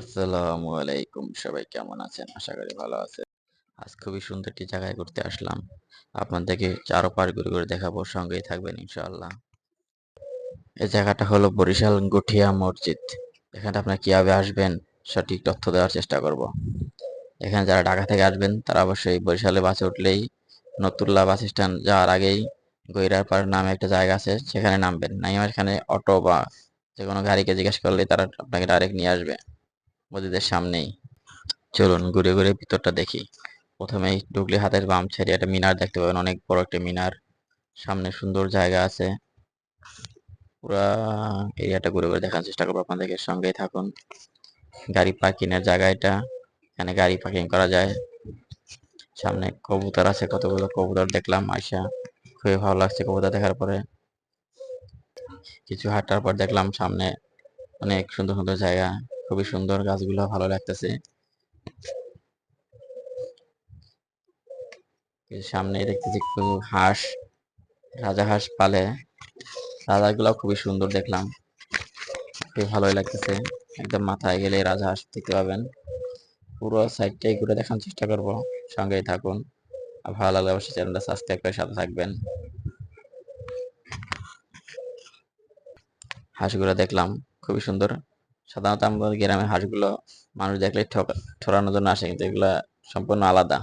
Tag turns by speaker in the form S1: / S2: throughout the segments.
S1: আসসালামু আলাইকুম। সবাই কেমন আছেন? আশা করি ভালো আছেন। আজ খুবই সুন্দর একটি জায়গায় ঘুরতে আসলাম। আপনাদেরকে চারো পার ঘুরে ঘুরে দেখাবো। সঙ্গেই থাকবেন ইনশাআল্লাহ। এই জায়গাটা হলো বরিশাল গঠিয়া মসজিদ। এখানে আপনারা কীভাবে আসবেন সঠিক তথ্য দেওয়ার চেষ্টা করব। এখানে যারা ঢাকা থেকে আসবেন, তারা অবশ্যই বরিশালে বাসে উঠলেই নতুল্লাহ বাস স্ট্যান্ড যাওয়ার আগেই গৈরার পাড় নামে একটা জায়গা আছে, সেখানে নামবেন। নাইমা এখানে অটো বা যে কোনো গাড়িকে জিজ্ঞেস করলে তারা আপনাকে ডাইরেক্ট নিয়ে আসবে। মসজিদের সামনেই। চলুন ঘুরে ঘুরে ভিতরটা দেখি। প্রথমেই ঢুকলে হাতের বাম ছেড়ে একটা মিনার দেখতে পাবেন। অনেক বড় একটা মিনার। সামনে সুন্দর জায়গা আছে। পুরা এরিয়াটা ঘুরে ঘুরে দেখার চেষ্টা করব আপনাদের সঙ্গেই থাকুন। গাড়ি পার্কিং এর জায়গা এটা। এখানে গাড়ি পার্কিং করা যায়। সামনে কবুতর আছে, কতগুলো কবুতর দেখলাম আইসা খুবই ভালো লাগছে কবুতর দেখার পরে। কিছু হাঁটার পর দেখলাম সামনে অনেক সুন্দর সুন্দর জায়গা। খুবই সুন্দর গাছগুলো, ভালো লাগতেছে। সামনে দেখতেছি একটু হাঁস, রাজা হাঁস পালে। রাজাগুলো খুবই সুন্দর দেখলাম। খুবই ভালোই লাগতেছে। একদম মাথায় গেলে রাজা হাঁস দেখতে পাবেন। পুরো সাইডটাই ঘুরে দেখার চেষ্টা করব। সঙ্গেই থাকুন। আর ভালো লাগলে অবশ্যই চ্যানেলটা সাবস্ক্রাইব করে সাথে থাকবেন। হাঁসগুলো দেখলাম। খুবই সুন্দর। সাধারণত আমাদের গ্রামের হাঁসগুলো মানুষ দেখলে ঠরানোর জন্য আসে, কিন্তু এগুলা সম্পূর্ণ আলাদা।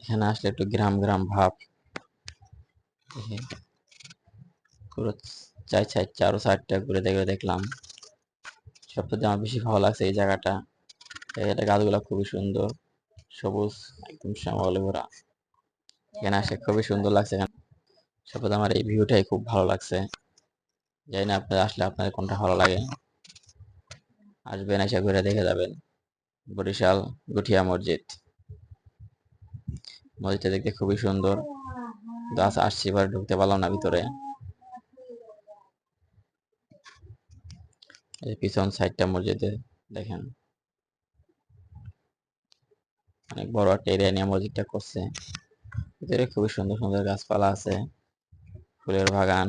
S1: এখানে আসলে একটু গ্রাম গ্রাম ভাব। পুরো চাই চাই চারো সাইডটা ঘুরে দেখে দেখলাম। সবথেকে আমার বেশি ভালো লাগছে এই জায়গাটা। জায়গাটা গাছগুলো খুবই সুন্দর, সবুজ, একদম শ্যামলে ভরা। এখানে আসে খুবই সুন্দর লাগছে এখানে। সবথেকে আমার এই ভিউটাই খুব ভালো লাগছে। জানি না আপনার আসলে আপনার কোনটা ভালো লাগে। আসবেন এসে ঘুরে দেখে যাবেন। বরিশাল গুঠিয়া মসজিদ। মসজিদটা দেখতে খুবই সুন্দর। গাছ আসছি, এবার ঢুকতে পারলাম না ভিতরে। পিছন সাইডটা মসজিদে, দেখেন। অনেক বড় একটা এরিয়া নিয়ে মসজিদটা করছে। ভিতরে খুবই সুন্দর সুন্দর গাছপালা আছে। ফুলের বাগান।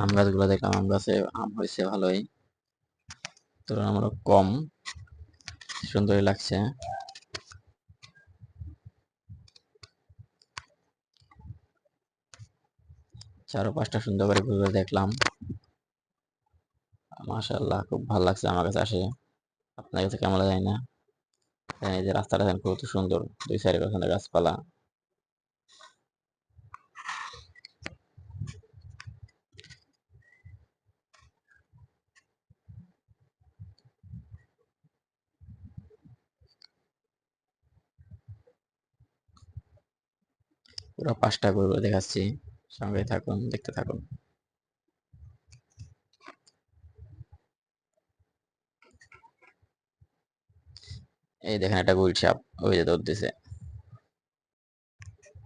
S1: আম গাছগুলো দেখলাম, আম গাছে আম হয়েছে ভালোই। তুলনামূলক কম, সুন্দরই লাগছে। চারো পাঁচটা সুন্দর করে ঘুরে দেখলাম। মাশাল্লাহ খুব ভালো লাগছে আমার কাছে আসে। আপনার কাছে কেমন যায় না। এই যে রাস্তাটা খুব সুন্দর, দুই ওখানে গাছপালা। পুরো পাঁচটা গরু দেখাচ্ছি। সঙ্গে থাকুন, দেখতে থাকুন। এই দেখেন একটা গুল সাপ ওই যে দৌড় দিছে।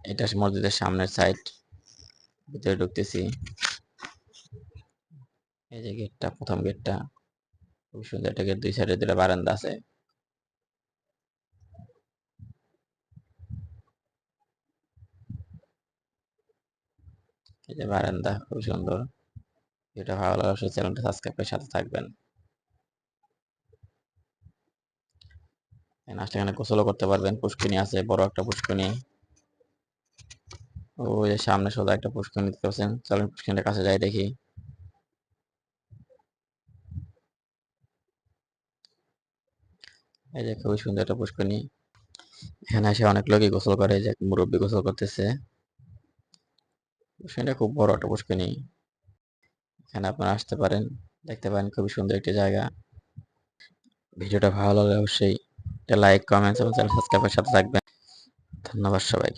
S1: এটা মসজিদের সামনের সাইড ভিতরে ঢুকতেছি। এই যে গেটটা প্রথম গেটটা খুব সুন্দর একটা গেট দুই সাইডে দুটা বারান্দা আছে। এই যে বারান্দা খুব সুন্দর। এটা ভালো লাগে অবশ্যই চ্যানেলটা সাবস্ক্রাইব করে সাথে থাকবেন। নাচটা এখানে গোসলও করতে পারবেন পুষ্কিনি আছে, বড় একটা পুষ্কিনি ওই যে সামনে সোজা একটা পুষ্কিনি দেখতে পাচ্ছেন, চলেন পুষ্কিনির কাছে যাই দেখি। এই যে খুবই সুন্দর একটা পুষ্করণী। এখানে এসে অনেক লোকই গোসল করে যে মুরব্বী গোসল করতেছে। পুষ্করণীটা খুব বড় একটা পুষ্করিণী। এখানে আপনারা আসতে পারেন, দেখতে পারেন খুবই সুন্দর একটি জায়গা। ভিডিওটা ভালো লাগলে অবশ্যই লাইক, কমেন্টস এবং চ্যানেল সাবস্ক্রাইবের সাথে থাকবেন। ধন্যবাদ সবাই